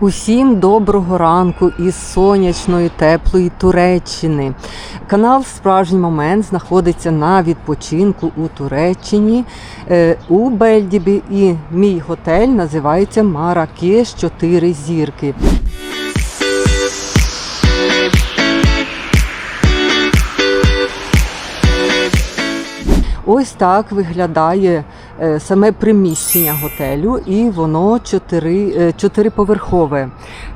Усім доброго ранку із сонячної, теплої Туреччини. Канал Справжній момент знаходиться на відпочинку у Туреччині е, у Бельдібі. І мій готель називається Маракеш 4 зірки. Ось так виглядає саме приміщення готелю, і воно е, чотириповерхове.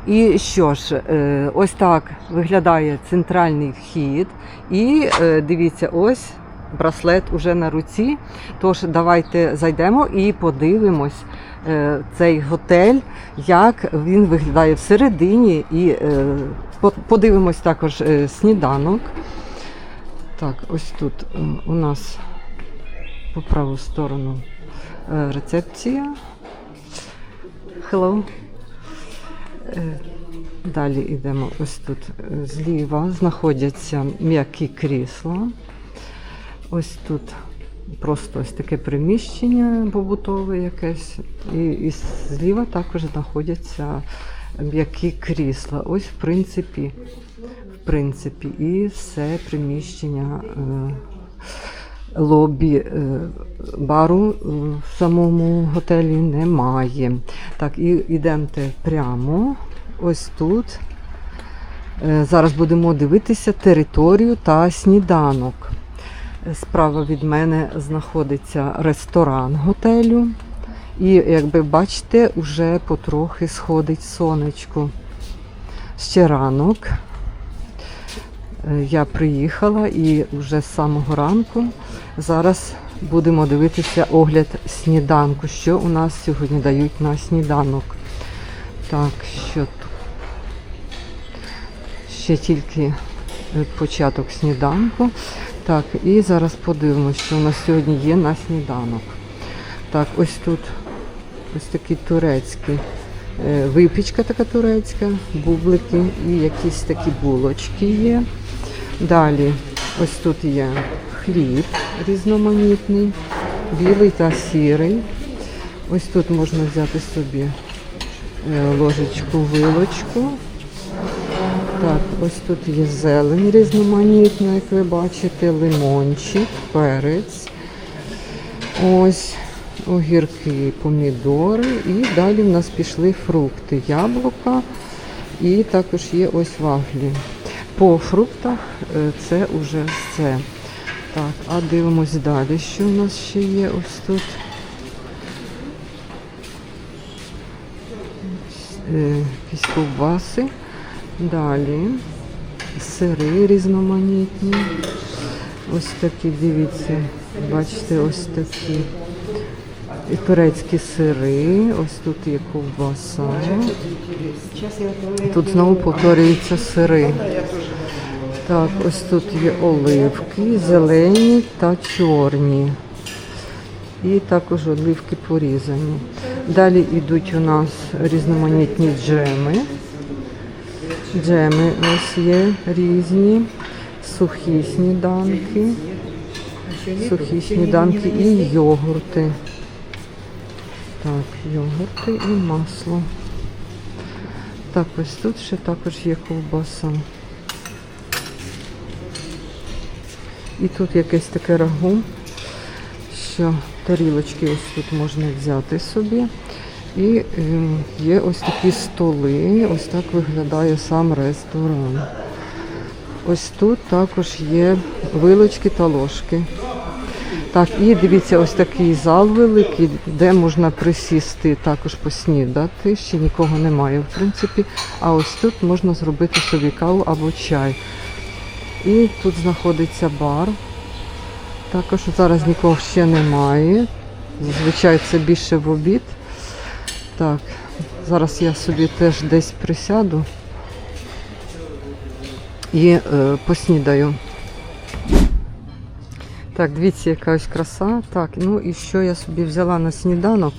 І що ж, е, ось так виглядає центральний вхід. І е, дивіться, ось браслет уже на руці. Тож давайте зайдемо і подивимось е, цей готель, як він виглядає всередині, і е, подивимось також е, сніданок. Так, ось тут е, у нас по праву сторону е, рецепція. Hello. Е, Далі йдемо ось тут е, зліва знаходяться м'які крісла. Ось тут просто ось таке приміщення побутове якесь. І, і зліва також знаходяться м'які крісла. Ось, в принципі, в принципі, і все приміщення. Лобі е, бару в самому готелі немає. Так, і йдемте прямо ось тут. Е, Зараз будемо дивитися територію та сніданок. Справа від мене знаходиться ресторан готелю. І, як ви бачите, вже потрохи сходить сонечко. Ще ранок. Е, Я приїхала і вже з самого ранку зараз будемо дивитися огляд сніданку. Що у нас сьогодні дають на сніданок? Так, що тут? Ще тільки е, початок сніданку. Так, і зараз подивимося, що у нас сьогодні є на сніданок. Так, ось тут ось такі турецькі. е, Випічка така турецька, бублики і якісь такі булочки є. Далі ось тут є хліб різноманітний, білий та сірий. Ось тут можна взяти собі е, ложечку, вилочку. Так, ось тут є зелень різноманітна, як ви бачите, лимончик, перець. Ось огірки, помідори. І далі в нас пішли фрукти, яблука і також є ось вафлі. По фруктах е, це вже все. Так, а дивимось далі, що у нас ще є ось тут. Е, Якісь ковбаси. Далі сири різноманітні. Ось такі, дивіться, бачите, ось такі. І турецькі сири, ось тут є ковбаса. Тут знову повторюються сири. Так, ось тут є оливки, зелені та чорні. І також оливки порізані. Далі йдуть у нас різноманітні джеми. Джеми ось є різні, сухі сніданки, сухі сніданки і йогурти. Так, йогурти і масло. Так, ось тут ще також є ковбаса. І тут якесь таке рагу, що тарілочки ось тут можна взяти собі. І е, є ось такі столи, ось так виглядає сам ресторан. Ось тут також є вилочки та ложки. Так, і дивіться, ось такий зал великий, де можна присісти також поснідати. Ще нікого немає, в принципі. А ось тут можна зробити собі каву або чай. І тут знаходиться бар. Також зараз нікого ще немає. Зазвичай це більше в обід. Так, зараз я собі теж десь присяду і е, поснідаю. Так, дивіться, яка ось краса. Так, ну і що я собі взяла на сніданок?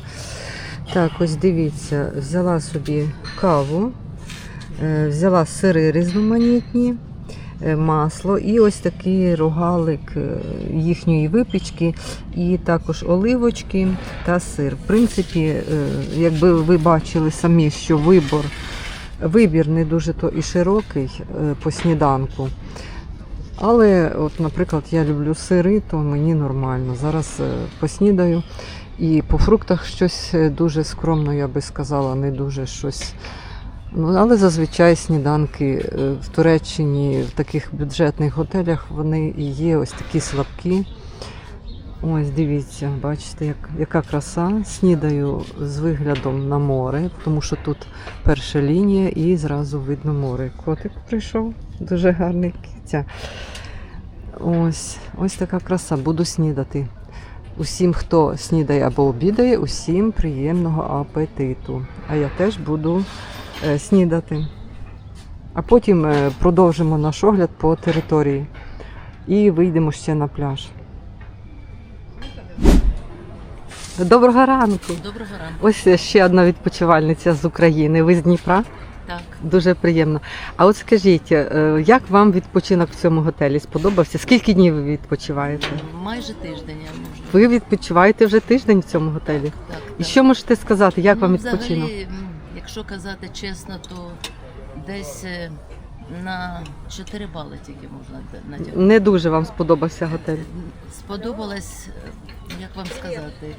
Так, ось дивіться, взяла собі каву, е, взяла сири різноманітні, масло і ось такий рогалик е, їхньої випічки, і також оливочки та сир. В принципі, е, якби ви бачили самі, що вибор Вибір не дуже то і широкий е, по сніданку. Але, от, наприклад, я люблю сири, то мені нормально. Зараз е, поснідаю. І по фруктах щось е, дуже скромно, я би сказала, не дуже щось. Ну, але зазвичай сніданки е, в Туреччині, в таких бюджетних готелях, вони і є ось такі слабкі. Ось дивіться, бачите, як, яка краса. Снідаю з виглядом на море, тому що тут перша лінія і зразу видно море. Котик прийшов, дуже гарний киця. Ось, ось така краса. Буду снідати. Усім, хто снідає або обідає, усім приємного апетиту. А я теж буду снідати. А потім е, продовжимо наш огляд по території і вийдемо ще на пляж. Доброго ранку! Доброго ранку. Ось ще одна відпочивальниця з України. Ви з Дніпра? Так, Дуже приємно. А от скажіть, е, як вам відпочинок в цьому готелі сподобався? Скільки днів ви відпочиваєте? майже тиждень я можу. Ви відпочиваєте вже тиждень в цьому готелі. Так, І так. що можете сказати, як Ну, вам відпочинок? Взагалі, якщо казати чесно, то десь е, на 4 бали тільки можна натягнути. Не дуже вам сподобався готель. Сподобалось, е, як вам сказати,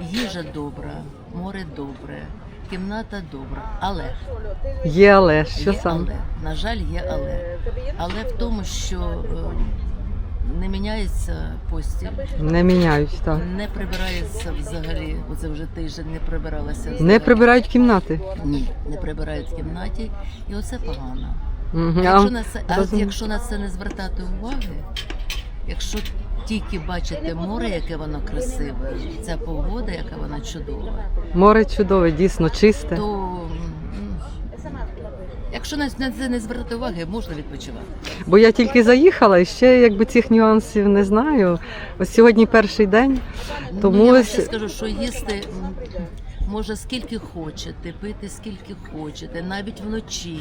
їжа добра, море добре, кімната добра, але Є але що є саме? На жаль, є але. Але в тому, що е, не міняється постіль. Не міняють так. Не прибирається взагалі. Оце вже тиждень не прибиралася. Не взагалі. прибирають кімнати. Ні, не прибирають в кімнаті, і оце погано. Мгм. Якщо на це, а розумію. якщо на це не звертати уваги, якщо тільки бачити море, яке воно красиве, ця погода, яка вона чудова, Море чудове, дійсно чисте. то м, якщо на це не звертати уваги, можна відпочивати. Бо я тільки заїхала і ще якби цих нюансів не знаю. Ось сьогодні перший день. Тому ну, я ще скажу, що їсти може скільки хочете, пити скільки хочете, навіть вночі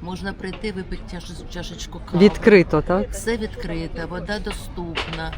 можна прийти, випити чаш- чашечку кави. Відкрито, так? Все відкрите, вода доступна.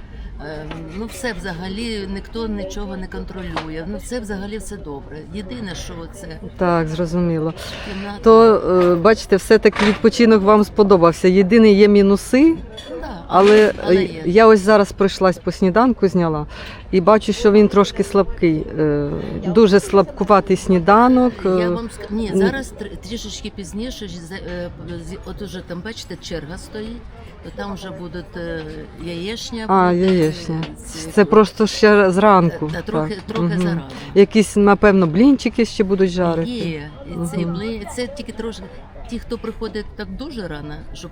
Е, Ну, все взагалі ніхто нічого не контролює. Ну, все взагалі все добре. Єдине, що це Так, зрозуміло. кімната. То е, бачите, все-таки відпочинок вам сподобався. Єдине є мінуси, Да, але, але е, є. я ось зараз пройшлась по сніданку, зняла і бачу, що він трошки слабкий. Е, Дуже слабкуватий сніданок. Я Е, вам ск... Ні, зараз тр- трішечки пізніше, ж за- е, з- от уже там, бачите, черга стоїть, то там вже будуть е, яєчня. А, буде, яєчня. ці- Це просто ще зранку. Та, трохи, трохи Мгм. зарано. Якісь, напевно, блінчики ще будуть жарити. Є, і цей Мгм. це тільки трошки. Ті, хто приходить так дуже рано, щоб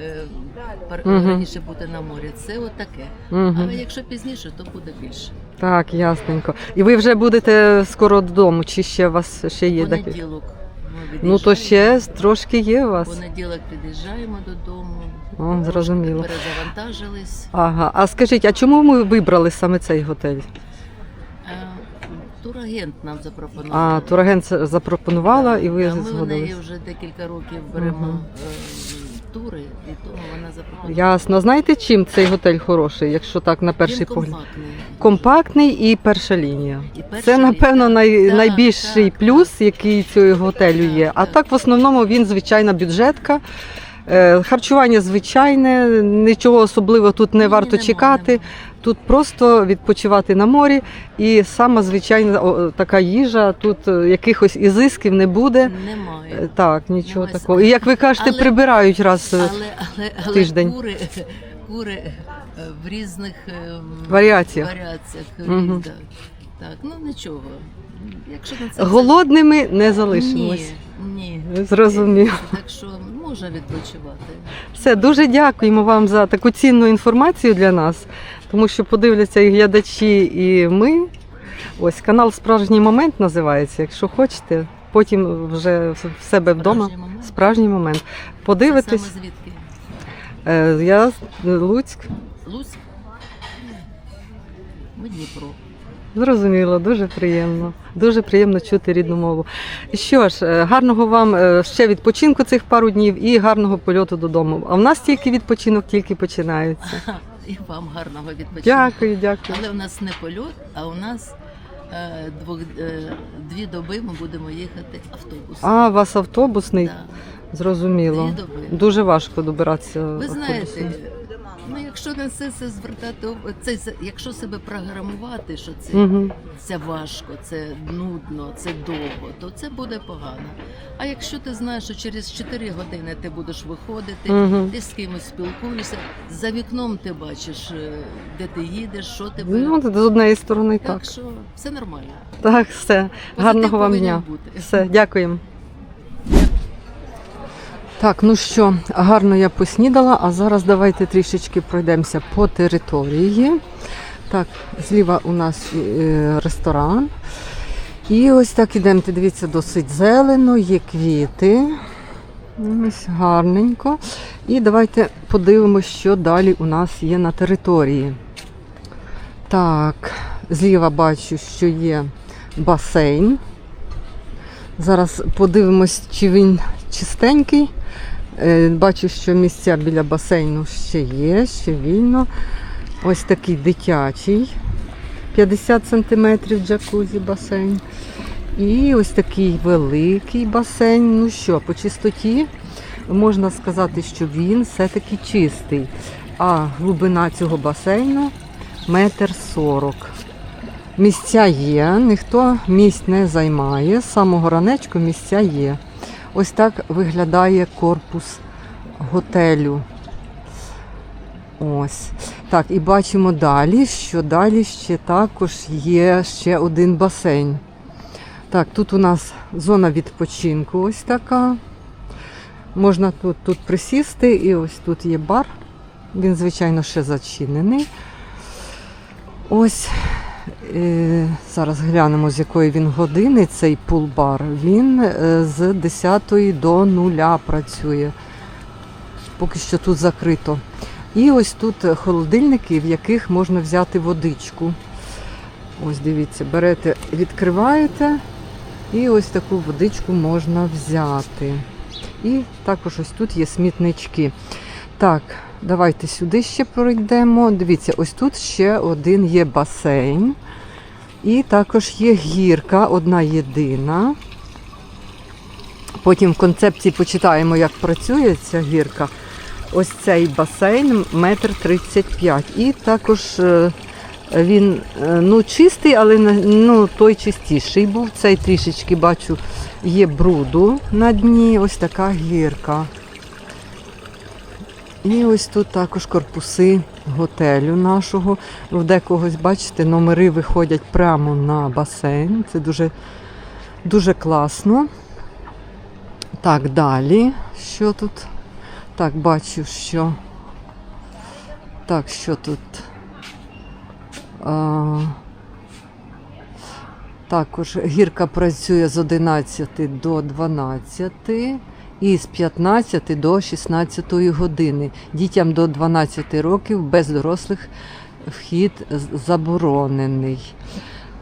е, раніше бути на морі, це от таке. Але якщо пізніше, то буде більше. Так, ясненько. І ви вже будете скоро додому, чи ще у вас ще є таке? Понеділок. ми Ну то ще від'їжджаємо. трошки є у вас. Понеділок під'їжджаємо додому. О, зрозуміло. Перезавантажились. Ага. А скажіть, а чому ми вибрали саме цей готель? Е, Турагент нам запропонував. А турагент це запропонувала, і ви Да, ми в неї згодились. вже декілька років беремо Мгм. е, тури, і тому вона запропонувала. Ясно. Знаєте, чим цей готель хороший, якщо так на перший Він погляд? компактний. Компактний і перша лінія. І перша Це, напевно, лінія. най, Так, найбільший так, плюс, який цього готелю є. А так. так, в основному, він звичайна бюджетка. Е, Харчування звичайне, нічого особливого тут не варто чекати. Тут просто відпочивати на морі, і сама звичайна така їжа. Тут е, якихось ізисків не буде. Е, Немає. Так, нічого Немає. такого. І як ви кажете, Але- прибирають раз. е, Але, але, але тиждень. кури, кури е, в різних ем, Варіаціях. варіаціях різних. Так, ну нічого. Голодними не Ні, залишимось. ні. Зрозумів. Так що можна відпочивати. Все, дуже дякуємо вам за таку цінну інформацію для нас, тому що подивляться і глядачі, і ми. Ось канал Справжній момент називається. Якщо хочете, потім вже в себе вдома. Справжній момент. Справжній момент. Це Подивитись. саме звідки? Е, Я Луцьк. Луцьк? Ми Дніпро. Зрозуміло, дуже приємно. Дуже приємно чути рідну мову. Що ж, е, гарного вам е, ще відпочинку цих пару днів і гарного польоту додому. А в нас тільки відпочинок тільки починається. І вам гарного відпочинку. Дякую, дякую. Але у нас не польот, а у нас е, двох, е, дві доби ми будемо їхати автобусом. А, у вас автобусний? Да, Зрозуміло. дві доби. Дуже важко добиратися. Ви автобусом. Ну якщо на це, це звертати це, якщо себе програмувати, що це, Угу. це важко, це нудно, це довго, то це буде погано. А якщо ти знаєш, що через 4 години ти будеш виходити, Угу. ти з кимось спілкуєшся, за вікном ти бачиш, е, де ти їдеш, що тебе. Ну, з однієї сторони так. так що все нормально. Так, все. Гарного вам дня. бути. Все, дякуємо. Так, ну що, гарно я поснідала, а зараз давайте трішечки пройдемося по території. Так, зліва у нас е, ресторан. І ось так ідемте, дивіться, досить зелено, є квіти. Ось гарненько. І давайте подивимося, що далі у нас є на території. Так, зліва бачу, що є басейн. Зараз подивимось, чи він чистенький. Е, Бачу, що місця біля басейну ще є, ще вільно. Ось такий дитячий, 50 см джакузі басейн. І ось такий великий басейн. Ну що, по чистоті можна сказати, що він все-таки чистий. А глибина цього басейну метр сорок. Місця є, ніхто місць не займає. З самого ранечку місця є. Ось так виглядає корпус готелю. Ось. Так, і бачимо далі, що далі ще також є ще один басейн. Так, тут у нас зона відпочинку ось така. Можна тут, тут присісти, і ось тут є бар. Він, звичайно, ще зачинений. Ось Зараз глянемо, з якої він години цей пул-бар. Він е, з 10 до 0 працює. Поки що тут закрито. І ось тут холодильники, в яких можна взяти водичку. Ось дивіться, берете, відкриваєте, і ось таку водичку можна взяти. І також ось тут є смітнички. Так, давайте сюди ще пройдемо. Дивіться, ось тут ще один є басейн. І також є гірка, одна єдина. Потім в концепції почитаємо, як працює ця гірка. Ось цей басейн метр тридцять п'ять. І також е, він е, ну, чистий, але ну, той чистіший був. Цей трішечки бачу, є бруду на дні. Ось така гірка. І ось тут також корпуси готелю нашого. В декогось, бачите, номери виходять прямо на басейн. Це дуже, дуже класно. Так, далі. Що тут? Так, бачу, що. Так, що тут? А... Також гірка працює з 11 до 12 і з 15 до 16 години. Дітям до 12 років без дорослих вхід заборонений.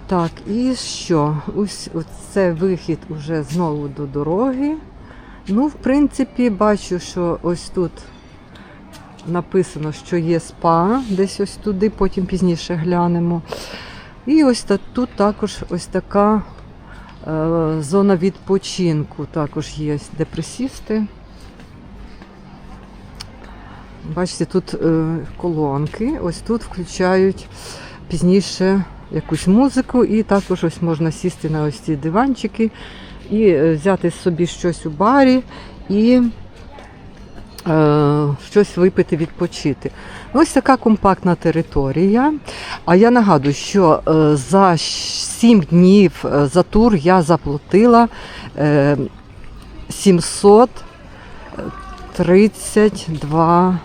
Так, і що? Ось це вихід уже знову до дороги. Ну, в принципі, бачу, що ось тут написано, що є спа, десь ось туди, потім пізніше глянемо. І ось тут також ось така зона відпочинку. Також є де присісти. Бачите, тут е, колонки, ось тут включають пізніше якусь музику, і також ось можна сісти на ось ці диванчики і е, взяти собі щось у барі і е, щось випити, відпочити. Ось така компактна територія. А я нагадую, що е, за 7 днів е, за тур я заплатила е, 732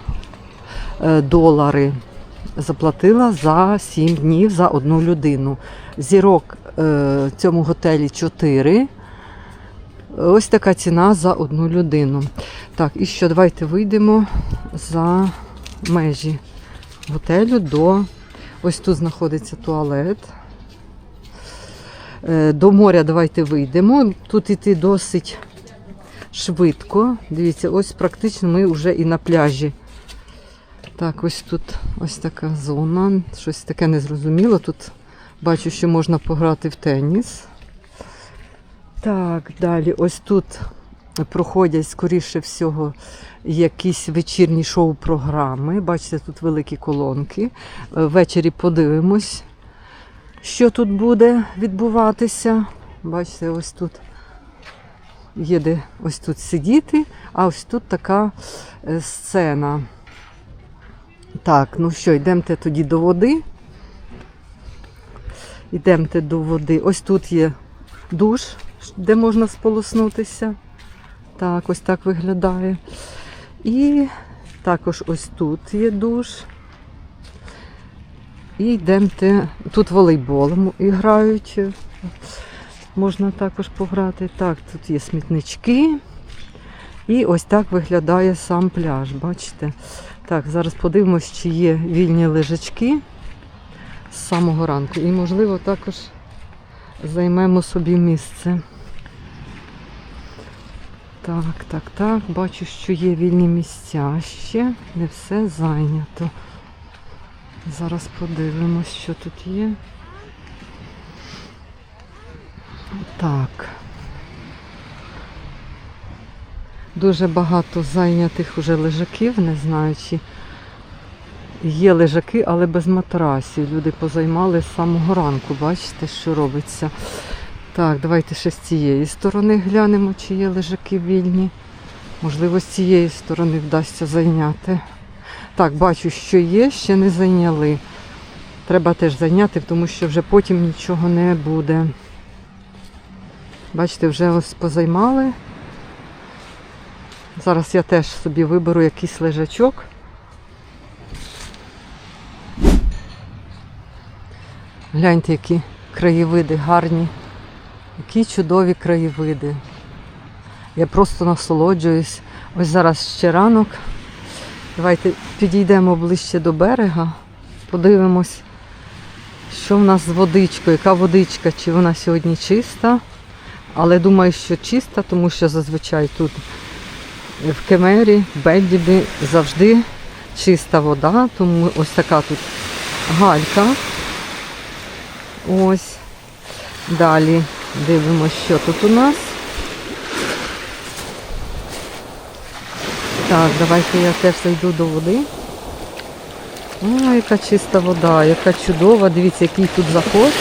е, долари. Заплатила за 7 днів за одну людину. Зірок е, в цьому готелі 4. Ось така ціна за одну людину. Так, і що, давайте вийдемо за межі готелю до. Ось тут знаходиться туалет. Е, До моря давайте вийдемо. Тут іти досить швидко. Дивіться, ось практично ми вже і на пляжі. Так, ось тут ось така зона. Щось таке незрозуміло. Тут Бачу, що можна пограти в теніс. Так, далі, ось тут проходять, скоріше всього, якісь вечірні шоу-програми. Бачите, тут великі колонки. Е, Ввечері подивимось, що тут буде відбуватися. Бачите, ось тут є де ось тут сидіти, а ось тут така е, сцена. Так, ну що, йдемте тоді до води. Йдемте до води. Ось тут є душ, де можна сполоснутися. Так, ось так виглядає. І також ось тут є душ. І йдемте. Тут волейбол м- грають. Можна також пограти. Так, тут є смітнички. І ось так виглядає сам пляж. Бачите? Так, зараз подивимось, чи є вільні лежачки з самого ранку. І, можливо, також займемо собі місце. Так, так, так. Бачу, що є вільні місця ще. Не все зайнято. Зараз подивимось, що тут є. Так. Дуже багато зайнятих уже лежаків, не знаю, чи є лежаки, але без матрасів. Люди позаймали з самого ранку. Бачите, що робиться. Так, давайте ще з цієї сторони глянемо, чи є лежаки вільні. Можливо, з цієї сторони вдасться зайняти. Так, бачу, що є, ще не зайняли. Треба теж зайняти, тому що вже потім нічого не буде. Бачите, вже ось позаймали. Зараз я теж собі виберу якийсь лежачок. Гляньте, які краєвиди гарні, які чудові краєвиди. Я просто насолоджуюсь. Ось зараз ще ранок. Давайте підійдемо ближче до берега, подивимось, що в нас з водичкою, яка водичка, чи вона сьогодні чиста. Але думаю, що чиста, тому що зазвичай тут в Кемері, в Бендібі завжди чиста вода, тому ось така тут галька. Ось. Далі дивимося, що тут у нас. Так, давайте я теж зайду до води. О, яка чиста вода, яка чудова. Дивіться, який тут заход.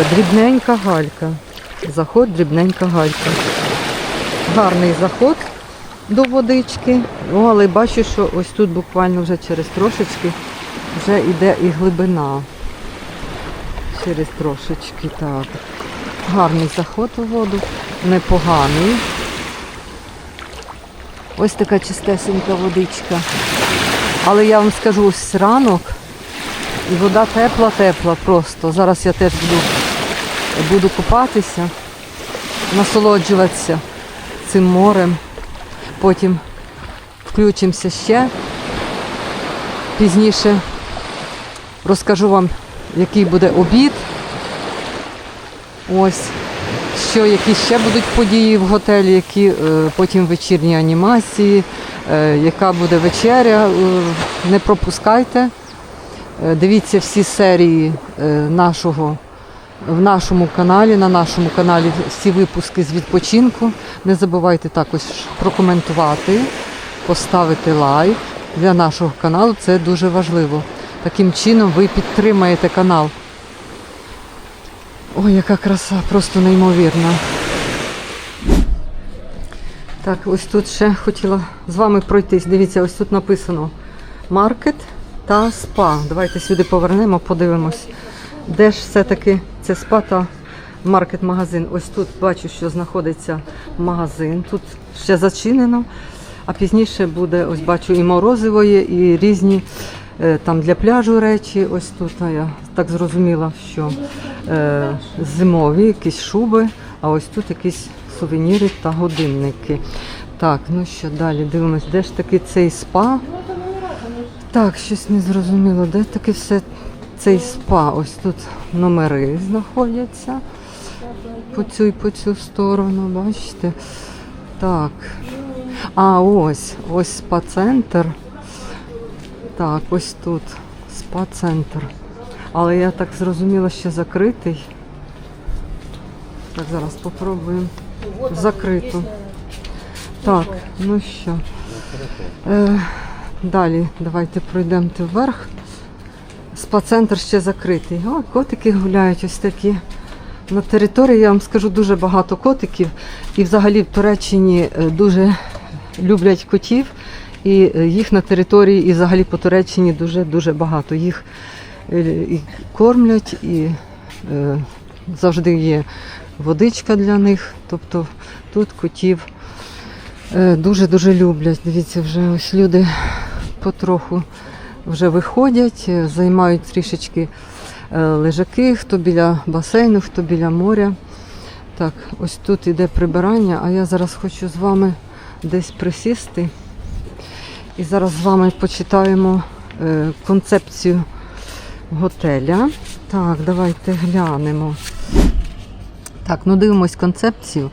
Е, Дрібненька галька. Заход, дрібненька галька. Гарний заход до водички. О, але бачу, що ось тут буквально вже через трошечки вже йде і глибина. Через трошечки, так. Гарний заход у воду, непоганий. Ось така чистесенька водичка. Але я вам скажу, ось ранок, і вода тепла-тепла просто. Зараз я теж буду, буду купатися, насолоджуватися цим морем. Потім включимося ще. Пізніше розкажу вам, який буде обід. Ось що які ще будуть події в готелі, які е, потім вечірні анімації, е, яка буде вечеря. Е, не пропускайте. Дивіться всі серії нашого в нашому каналі, на нашому каналі всі випуски з відпочинку. Не забувайте також прокоментувати, поставити лайк для нашого каналу. Це дуже важливо. Таким чином ви підтримаєте канал. Ой, яка краса, просто неймовірна. Так, ось тут ще хотіла з вами пройтись. Дивіться, ось тут написано маркет та спа. Давайте сюди повернемо, подивимось, де ж все-таки це спа та маркет-магазин. Ось тут бачу, що знаходиться магазин. Тут ще зачинено, а пізніше буде, ось бачу, і морозиво є, і різні там для пляжу речі. Ось тут я так зрозуміла, що е, зимові якісь шуби, а ось тут якісь сувеніри та годинники. Так, ну що далі? Дивимось, де ж таки цей спа? Так, щось не зрозуміло, де таки все цей спа? Ось тут номери знаходяться по цю і по цю сторону, бачите? Так. А, ось, ось спа-центр. Так, ось тут спа-центр. Але я так зрозуміла, що закритий. Так, зараз попробуємо закриту. Так, ну що. Е, далі давайте пройдемо вверх. Спа-центр ще закритий. О, котики гуляють ось такі. На території, я вам скажу, дуже багато котиків. І взагалі в Туреччині е, дуже люблять котів. І е, їх на території, і взагалі по Туреччині дуже-дуже багато. Їх е, і кормлять, і е, завжди є водичка для них. Тобто тут котів дуже-дуже люблять. Дивіться, вже ось люди потроху вже виходять, е, займають трішечки лежаки, хто біля басейну, хто біля моря. Так, ось тут іде прибирання, а я зараз хочу з вами десь присісти. І зараз з вами почитаємо е, концепцію готеля. Так, давайте глянемо. Так, ну дивимось концепцію.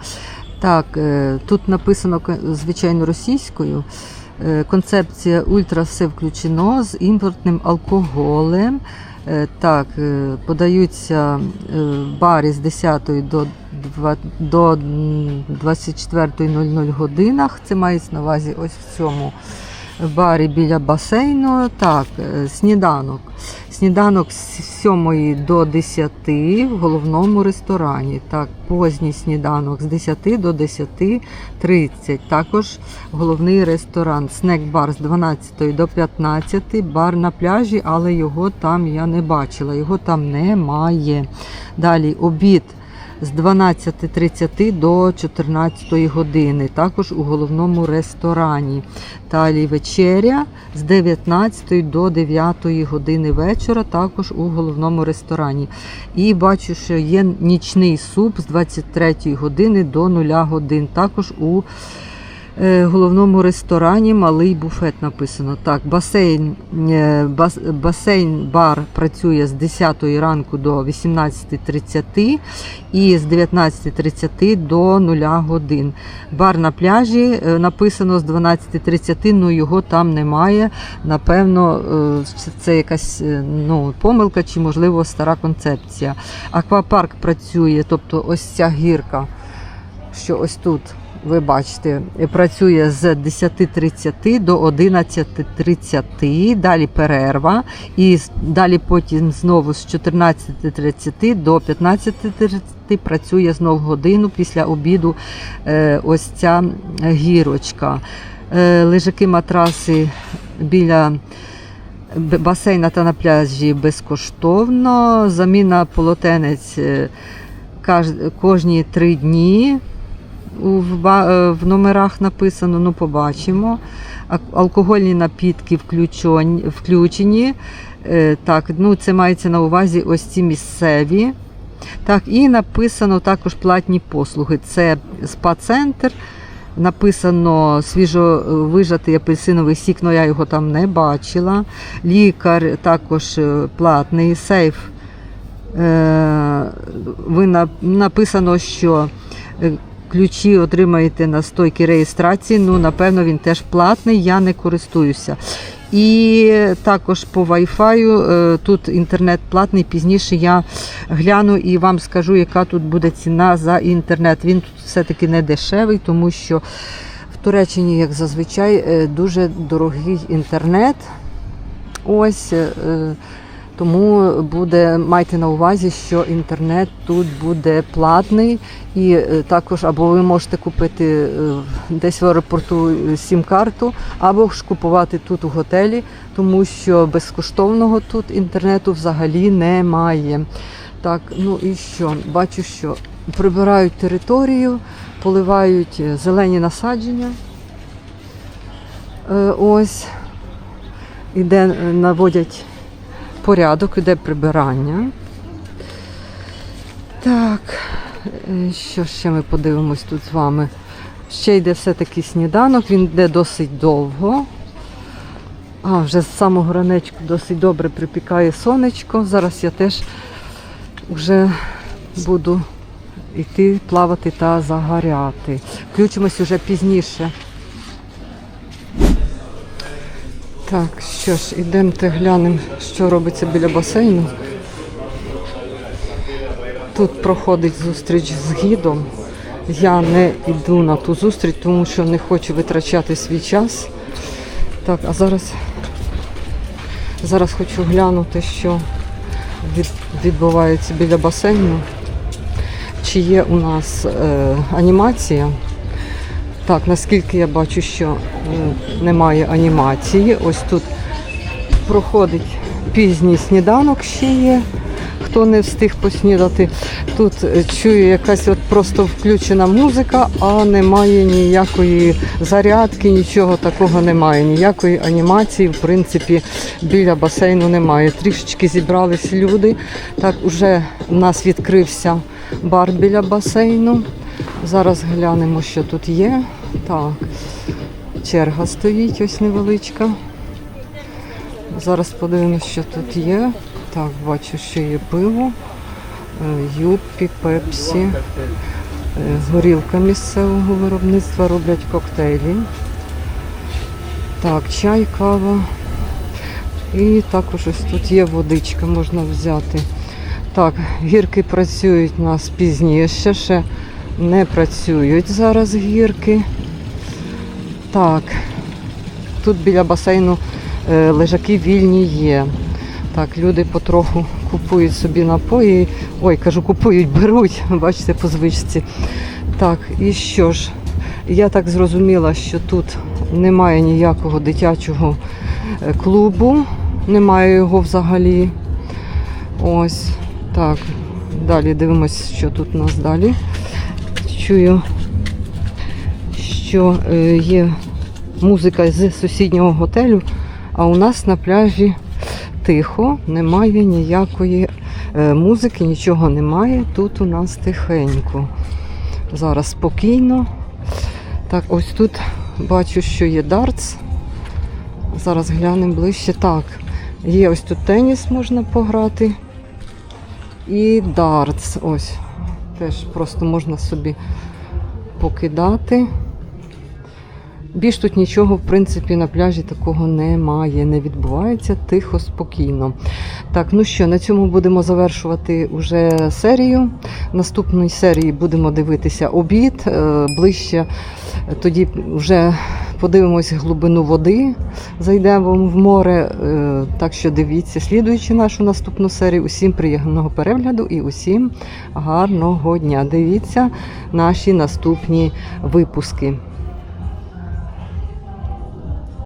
Так, е, тут написано звичайно російською. Е, Концепція ультра все включено з імпортним алкоголем. Так, подаються в барі з 10 до, до 24.00 годинах. Це мається на увазі ось в цьому барі біля басейну. Так, е, сніданок. Сніданок з 7 до 10 в головному ресторані. Так, поздній сніданок з 10 до 10.30. Також головний ресторан. Снек-бар з 12 до 15. Бар на пляжі, але його там я не бачила. Його там немає. Далі обід з 12.30 до 14 години, також у головному ресторані. Далі вечеря з 19 до 9 години вечора, також у головному ресторані. І бачу, що є нічний суп з 23 години до 0 годин, також у головному ресторані малий буфет написано. Так, басейн, е, бас, басейн бар працює з 10 ранку до 18.30 і з 19.30 до 0 годин. Бар на пляжі е, написано з 12.30, ну його там немає. Напевно, е, це якась е, ну, помилка чи, можливо, стара концепція. Аквапарк працює, тобто ось ця гірка, що ось тут. Ви бачите, працює з 10.30 до 11.30, далі перерва, і далі потім знову з 14.30 до 15.30 працює знову годину після обіду е, ось ця гірочка. Е, Лежаки матраси біля басейна та на пляжі безкоштовно. Заміна полотенець е, кожні три дні в, е, в номерах написано, ну побачимо. Алкогольні напітки включені. Е, Так, ну це мається на увазі ось ці місцеві. Так, і написано також платні послуги. Це спа-центр. Написано свіжовижатий апельсиновий сік, але я його там не бачила. Лікар також е, платний, сейф. Е, Ви написано, що е, ключі отримаєте на стойки реєстрації. Ну, напевно, він теж платний, я не користуюся. І також по Wi-Fi е, тут інтернет платний. Пізніше я гляну і вам скажу, яка тут буде ціна за інтернет. Він тут все-таки не дешевий, тому що в Туреччині, як зазвичай, е, дуже дорогий інтернет. Ось. Тому буде майте на увазі, що інтернет тут буде платний, і е, також або ви можете купити е, десь в аеропорту е, сім-карту, або ж купувати тут у готелі, тому що безкоштовного тут інтернету взагалі немає. Так, ну і що? Бачу, що прибирають територію, поливають зелені насадження. Ось іде, наводять порядок, іде прибирання. Так, е, що ще ми подивимось тут з вами? Ще йде все-таки сніданок, він йде досить довго. А, вже з самого ранечку досить добре припікає сонечко. Зараз я теж вже буду йти плавати та загоряти. Включимось уже пізніше. Так, що ж, ідемте глянемо, що робиться біля басейну. тут проходить зустріч з гідом. Я не йду на ту зустріч, тому що не хочу витрачати свій час. Так, а зараз, зараз хочу глянути, що від, відбувається біля басейну. Чи є у нас е, анімація? Так, наскільки я бачу, що е, немає анімації. Ось тут проходить пізній сніданок ще є. Хто не встиг поснідати. Тут чую якась от просто включена музика, а немає ніякої зарядки, нічого такого немає. Ніякої анімації, в принципі, біля басейну немає. Трішечки зібрались люди. Так, уже у нас відкрився бар біля басейну. Зараз глянемо, що тут є. Так, черга стоїть, ось невеличка. Зараз подивимося, що тут є. Так, бачу, що є пиво, е, юппі, пепсі, е, горілка місцевого виробництва роблять коктейлі. Так, чай, кава. І також ось тут є водичка, можна взяти. Так, гірки працюють у нас пізніше, ще не працюють зараз гірки. Так, тут біля басейну е, лежаки вільні є. Так, люди потроху купують собі напої. Ой, кажу, купують, беруть, бачите, по звичці. Так, і що ж, я так зрозуміла, що тут немає ніякого дитячого е, клубу, немає його взагалі. Ось так. Далі дивимось, що тут у нас далі. Чую, що е, є музика з сусіднього готелю, а у нас на пляжі тихо, немає ніякої е, музики, нічого немає. Тут у нас тихенько. Зараз спокійно. Так, ось тут бачу, що є дартс. Зараз глянемо ближче. Так, є ось тут теніс можна пограти. І дартс. Ось. Теж просто можна собі покидати. Більш тут нічого, в принципі, на пляжі такого немає, не відбувається тихо, спокійно. Так, ну що, на цьому будемо завершувати уже серію. В наступній серії будемо дивитися обід. е, Ближче тоді вже подивимось глибину води, зайдемо в море. е, Так що дивіться, слідуючи нашу наступну серію. Усім приємного перегляду і усім гарного дня. Дивіться наші наступні випуски.